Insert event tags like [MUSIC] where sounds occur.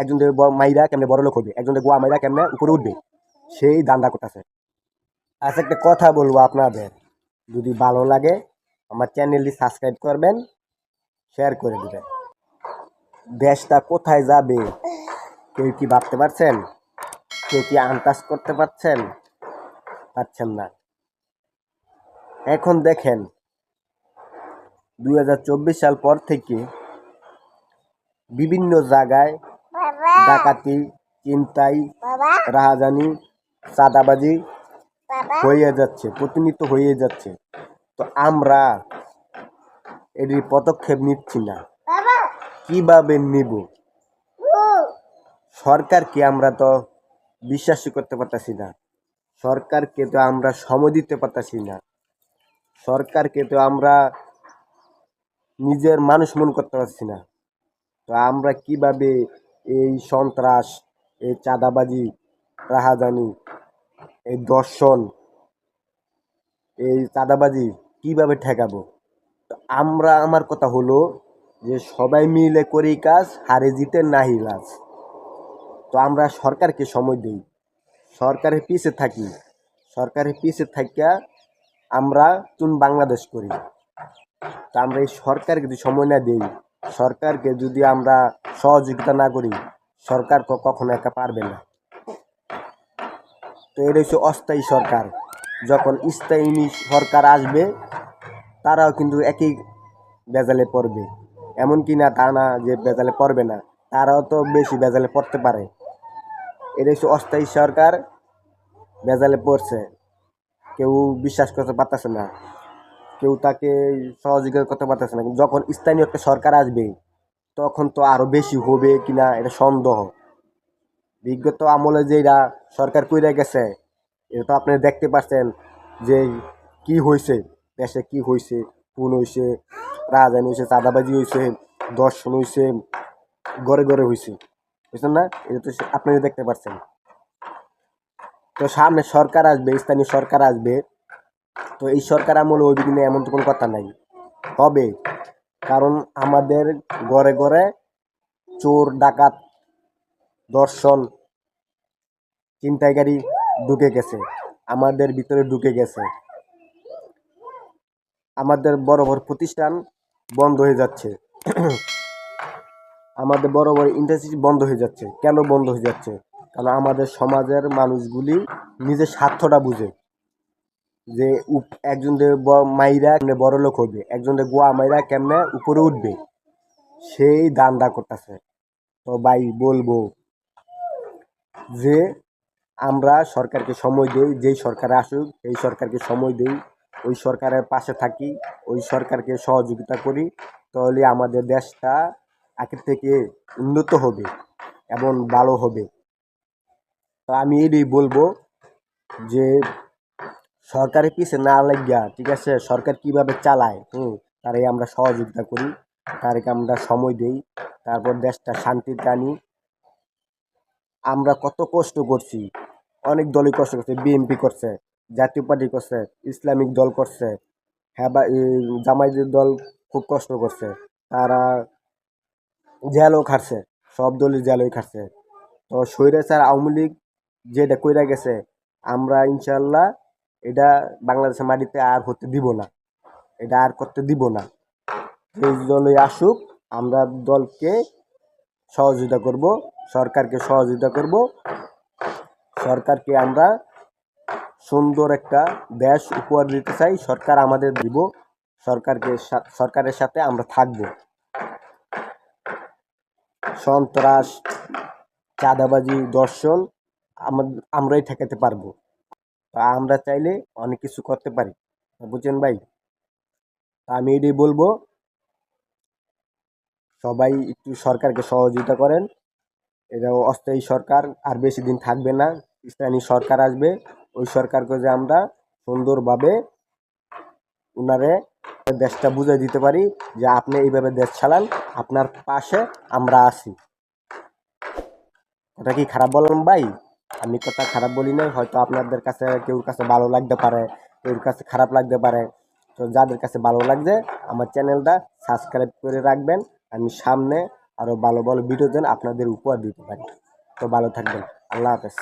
একজন মাইরা কেমনে বড় লোক হবে একজন গোয়া মাইরা কেমনে উপরে উঠবে? সেই দান্দা করতেছে। আচ্ছা একটা কথা বলব আপনাদের। যদি ভালো লাগে, আমার চ্যানেলটি সাবস্ক্রাইব করবেন, শেয়ার করে দিবেন। দেশটা কোথায় যাবে? কেউ কি ভাবতে পারছেন? কেউ কি আন্দাজ করতে পারছেন? পারছেন না। এখন দেখেন দু হাজার চব্বিশ সাল পর থেকে বিভিন্ন জায়গায় ডাকাতি চিন্তাই রাহাজানি চাঁদাবাজি হয়ে যাচ্ছে প্রতিনিয়ত হয়ে যাচ্ছে। তো আমরা এর পদক্ষেপ নিচ্ছি না। কীভাবে নিব? সরকারকে আমরা তো বিশ্বাসই করতে পারতাছি না। সরকারকে তো আমরা সময় দিতে পারতাছি না। সরকারকে তো আমরা নিজের মানুষ মন করতে পারছি না। তো আমরা কীভাবে এই সন্ত্রাস, এই চাঁদাবাজি, রাহাজানি, এই দর্শন এই চাঁদাবাজি কীভাবে ঠেকাবো? তো আমরা, আমার কথা হলো যে সবাই মিলে করি কাজ, হারে জিতে নাহি লাজ। তো আমরা সরকারকে সময় দিই। সরকারের পিছে থাকি। সরকারের পিছে থাকিয়া আমরা তুন বাংলাদেশ করি। তা আমরা এই সরকারকে যদি সময় না দিই সরকারকে যদি আমরা সহযোগিতা না করি, সরকার কখনো একা পারবে না। তো এটা হচ্ছে অস্থায়ী সরকার। যখন স্থায়ী সরকার আসবে, তারাও কিন্তু একই বেজালে পড়বে। এমন কি না, তা না যে বেজালে পড়বে না, তারাও তো বেশি বেজালে পড়তে পারে। এটা হচ্ছে অস্থায়ী সরকার বেজালে পড়ছে। কেউ বিশ্বাস করতে পারতেছে না। কেউ তাকে সহযোগিতা করতে পারতেছে না। যখন স্থানীয় একটা সরকার আসবে, তখন তো আরও বেশি হবে কিনা এটা সন্দেহ। বিগত আমলে যে যেটা সরকার কইরা গেছে এটা তো আপনি দেখতে পাচ্ছেন যে কি হয়েছে দেশে কি হয়েছে খুন হয়েছে রাজধানী হয়েছে চাঁদাবাজি হয়েছে দর্শন হয়েছে গড়ে গড়ে হয়েছে বুঝছেন না? এটা তো আপনারা দেখতে পাচ্ছেন তো সামনে সরকার আসবে, স্থানীয় সরকার আসবে তো এই সরকার আমলে ওই দিনে এমন তো কোনো কথা নাই। হবে কারণ আমাদের ঘরে ঘরে চোর, ডাকাত, দর্শন চিন্তাইকারী ঢুকে গেছে। আমাদের ভিতরে ঢুকে গেছে। আমাদের বড় বড় প্রতিষ্ঠান বন্ধ হয়ে যাচ্ছে। [CLEARS THROAT] আমাদের বড় বড় ইন্ডাস্ট্রি বন্ধ হয়ে যাচ্ছে। কেন বন্ধ হয়ে যাচ্ছে? কারণ আমাদের সমাজের মানুষগুলি নিজের স্বার্থটা বুঝে। যে একজন মাইরা কেমনে বড় লোক হবে একজন গোয়া মাইরা কেমনে উপরে উঠবে, সেই দান্দা করতেছে। তো ভাই, বলব যে আমরা সরকারকে সময় দেই, যেই সরকার আসুক, এই সরকারকে সময় দেই, ওই সরকারের পাশে থাকি, ওই সরকারকে সহযোগিতা করি, তাহলে আমাদের দেশটা আগের থেকে উন্নত হবে এবং ভালো হবে। তো আমি এটাই বলব যে সরকারের পিছে না লাগিয়া, ঠিক আছে, সরকার কীভাবে চালায়, হুম, তারাই আমরা সহযোগিতা করি, তারকে আমরা সময় দেই, তারপর দেশটা শান্তিতে আনি আমরা কত কষ্ট করছি, অনেক দলই কষ্ট করছে, বিএনপি করছে, জাতীয় পার্টি করছে, ইসলামিক দল করছে হ্যাঁ বা জামাইদের দল খুব কষ্ট করছে, তারা জেলও খাটছে, সব দলই জেলই খাটছে। তো স্বৈরাচার আওয়ামী লীগ যেটা কইরা গেছে, আমরা ইনশাল্লাহ এটা বাংলাদেশের মাটিতে আর হতে দিব না। এটা আর করতে দিব না। যেই দলই আসুক, আমরা দলকে সহযোগিতা করব, সরকারকে সহযোগিতা করব। সরকারকে আমরা সুন্দর একটা দেশ উপহার দিতে চাই, সরকার আমাদের দিব, সরকারকে সরকারের সাথে আমরা থাকব। সন্ত্রাস, চাঁদাবাজি, দর্শন আমাদের আমরাই ঠেকাতে পারব। তা আমরা চাইলে অনেক কিছু করতে পারি। বুঝছেন ভাই? আমি এটাই বলব, সবাই একটু সরকারকে সহযোগিতা করেন। এটা অস্থায়ী সরকার, আর বেশি দিন থাকবে না স্থানীয় সরকার আসবে। ওই সরকারকে যে আমরা সুন্দরভাবে উনারে দেশটা বুঝে দিতে পারি যে আপনি এইভাবে দেশ চালান, আপনার পাশে আমরা আছি। কথা কি খারাপ বললাম ভাই? আমি কথা খারাপ বলি নাই, হয়তো আপনাদের কাছে কেউ কাছে ভালো লাগতে পারে কেউর কাছে খারাপ লাগতে পারে। তো যাদের কাছে ভালো লাগছে, আমার চ্যানেলটা সাবস্ক্রাইব করে রাখবেন। আমি সামনে আরও ভালো ভালো ভিডিও দেন, আপনাদের উপহার দিতে পারি। তো ভালো থাকবেন। আল্লাহ হাফেজ।